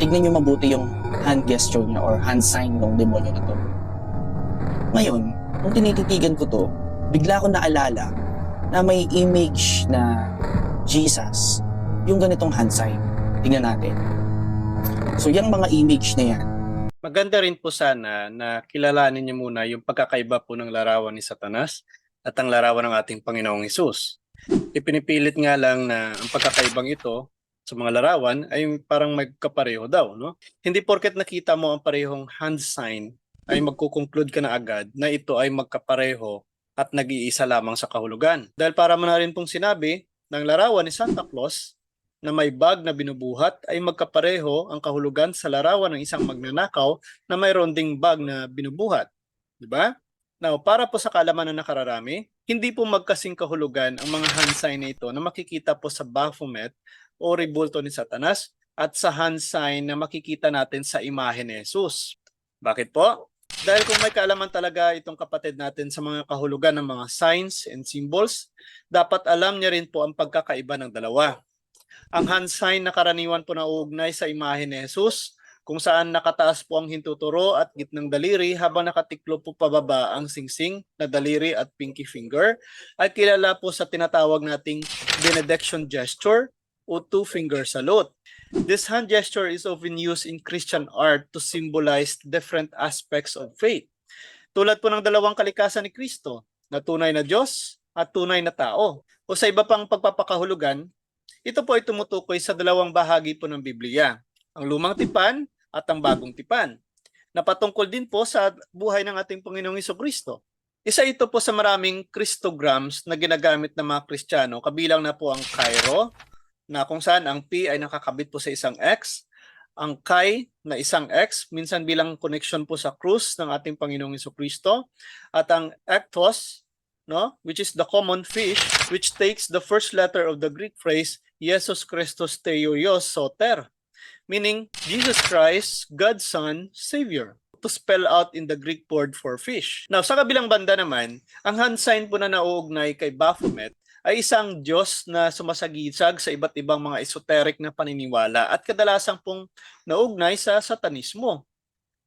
tignan nyo mabuti yung hand gesture niya or hand sign ng demonyo na to. Ngayon, nung tinititigan ko to, bigla ko naalala na may image na Jesus, yung ganitong hand sign. Tingnan natin. So, yung mga image na yan, Maganda rin po sana na kilalanin niyo muna yung pagkakaiba po ng larawan ni Satanas at ang larawan ng ating Panginoong Isus. Ipinipilit nga lang na ang pagkakaibang ito sa mga larawan ay parang magkapareho daw. No? Hindi porket nakita mo ang parehong hand sign ay magkukonclude ka na agad na ito ay magkapareho at nag-iisa lamang sa kahulugan. Dahil para mo na rin pong sinabi ng larawan ni Santa Claus na may bag na binubuhat ay magkapareho ang kahulugan sa larawan ng isang magnanakaw na mayroon ding bag na binubuhat. Di ba? Now, para po sa kalaman na nakararami, hindi po magkasing kahulugan ang mga hand sign na ito na makikita po sa Baphomet o rebulto ni Satanas at sa hand sign na makikita natin sa imahe ni Jesus. Bakit po? Dahil kung may kaalaman talaga itong kapatid natin sa mga kahulugan ng mga signs and symbols, dapat alam niya rin po ang pagkakaiba ng dalawa. Ang hand sign na karaniwan po nauugnay sa imahe ni Jesus, kung saan nakataas po ang hintuturo at gitnang daliri habang nakatiklo po pababa ang singsing na daliri at pinky finger, ay kilala po sa tinatawag nating benediction gesture o two-finger salute. This hand gesture is often used in Christian art to symbolize different aspects of faith. Tulad po ng dalawang kalikasan ni Kristo, na tunay na Diyos at tunay na tao. O sa iba pang pagpapakahulugan, ito po ay tumutukoy sa dalawang bahagi po ng Biblia, ang lumang tipan at ang bagong tipan. Napatungkol din po sa buhay ng ating Panginoong Iso Kristo. Isa ito po sa maraming Christograms na ginagamit ng mga Kristiyano, kabilang na po ang Cairo, na kung saan ang P ay nakakabit po sa isang X, ang Chi na isang X, minsan bilang connection po sa krus ng ating Panginoong Iso Kristo, at ang Ectos, no, which is the common fish, which takes the first letter of the Greek phrase Jesus Christos Theoios Soter, meaning Jesus Christ, God's Son, Savior to spell out in the Greek word for fish. Now, sa kabilang banda naman, ang hand sign po na nauugnay kay Baphomet ay isang Diyos na sumasagisag sa iba't ibang mga esoteric na paniniwala at kadalasan pong naugnay sa satanismo.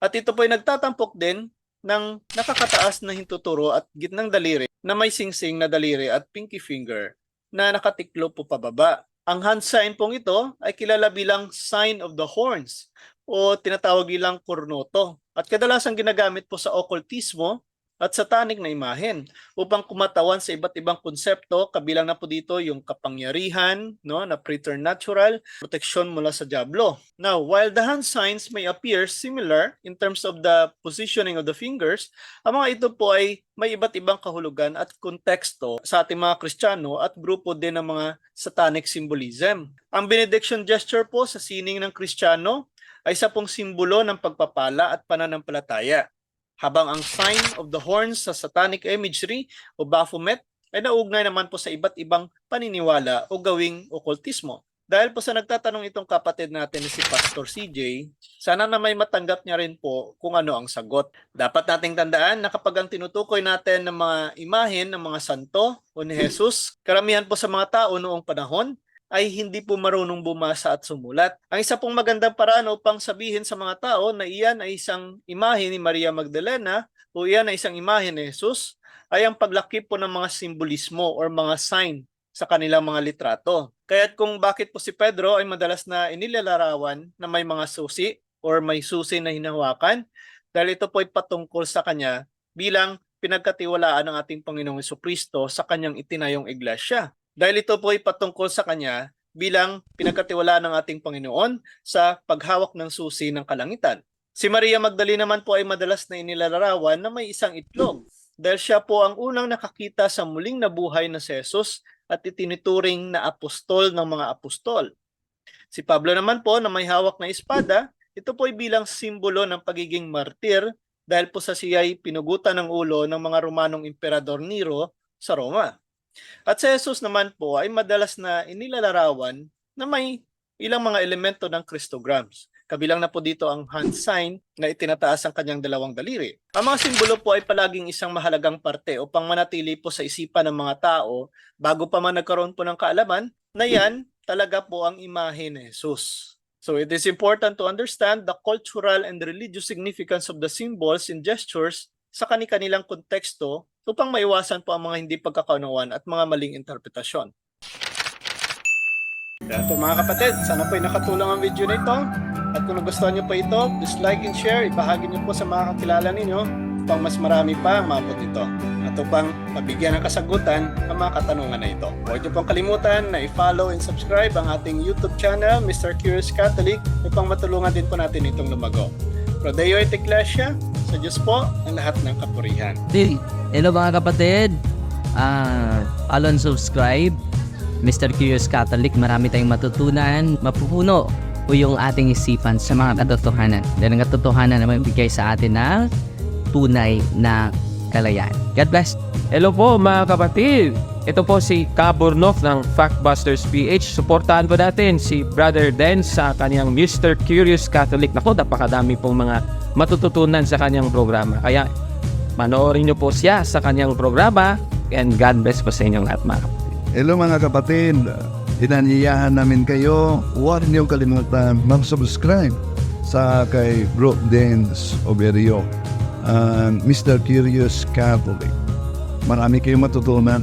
At ito po ay nagtatampok din ng nakakataas na hintuturo at gitnang daliri na may singsing na daliri at pinky finger na nakatiklo po pababa. Ang hand sign pong ito ay kilala bilang sign of the horns o tinatawag bilang kornoto at kadalasan ginagamit po sa okultismo at satanik na imahen upang kumatawan sa iba't ibang konsepto. Kabilang na po dito yung kapangyarihan no na preternatural proteksyon mula sa diablo. Now while the hand signs may appear similar in terms of the positioning of the fingers ang mga ito po ay may iba't ibang kahulugan at konteksto sa ating mga Kristiyano at grupo din ng mga satanic symbolism. Ang benediction gesture po sa sining ng Kristiyano ay isa pong simbolo ng pagpapala at pananampalataya habang ang sign of the horns sa satanic imagery o Baphomet ay naugnay naman po sa iba't ibang paniniwala o gawing okultismo. Dahil po sa nagtatanong itong kapatid natin na si Pastor CJ, sana na may matanggap niya rin po kung ano ang sagot. Dapat nating tandaan na kapag ang tinutukoy natin ng mga imahen ng mga santo o ni Jesus, karamihan po sa mga tao noong panahon ay hindi po marunong bumasa at sumulat. Ang isa pong magandang paraan upang sabihin sa mga tao na iyan ay isang imahe ni Maria Magdalena o iyan ay isang imahe ni Jesus ay ang paglakip po ng mga simbolismo or mga sign sa kanilang mga litrato. Kaya't kung bakit po si Pedro ay madalas na inilalarawan na may mga susi or may susi na hinahawakan dahil ito po ay patungkol sa kanya bilang pinagkatiwalaan ng ating Panginoong Kristo sa kanyang itinayong iglesia dahil ito po ay patungkol sa kanya bilang pinagkatiwalaan ng ating Panginoon sa paghawak ng susi ng kalangitan. Si Maria Magdalena naman po ay madalas na inilalarawan na may isang itlog dahil siya po ang unang nakakita sa muling nabuhay na si Jesus at itinituring na apostol ng mga apostol. Si Pablo naman po na may hawak na espada, ito po ay bilang simbolo ng pagiging martir dahil po sa siya ay pinugutan ng ulo ng mga Romanong Emperador Nero sa Roma. At si Jesus naman po ay madalas na inilalarawan na may ilang mga elemento ng Christograms. Kabilang na po dito ang hand sign na itinataas ang kanyang dalawang daliri. Ang mga simbolo po ay palaging isang mahalagang parte upang manatili po sa isipan ng mga tao bago pa man nagkaroon po ng kaalaman na yan talaga po ang imahe ni Jesus. So it is important to understand the cultural and religious significance of the symbols and gestures sa kani-kanilang konteksto upang maiwasan po ang mga hindi pagkakaunawan at mga maling interpretasyon. Ito mga kapatid, sana po ay nakatulong ang video na ito. At kung nagustuhan niyo po ito, please like and share. Ibahagi niyo po sa mga kakilala ninyo upang mas marami pa ang maabot ito. At upang mabigyan ng kasagutan ang mga katanungan na ito. Huwag niyo pong kalimutan na i-follow and subscribe ang ating YouTube channel, Mr. Curious Catholic, upang matulungan din po natin itong lumago. Pro Deo et Ecclesia, sa Diyos po ang lahat ng kapurihan. Hey, Hello mga kapatid. Ah, follow and subscribe. Mr. Curious Catholic, marami tayong matutunan, mapupuno po yung ating isipan sa mga katotohanan. Dahil ang katotohanan na magbigay sa atin ng tunay na kalayaan. God bless. Hello po mga kapatid! Ito po si Kabornov ng Factbusters PH. Suportahan po natin si Brother Den sa kanyang Mr. Curious Catholic. Nako, napakadami pong mga matututunan sa kanyang programa. Kaya panoorin niyo po siya sa kanyang programa and God bless po sa inyong lahat mga kapatid. Hello mga kapatid, inanyayahan namin kayo, huwag niyo kalimutan mag-subscribe sa kay Bro Dance Oberio, uh, Mr. Curious Catholic. Marami kayong matutunan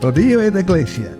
Rodillo et Iglesia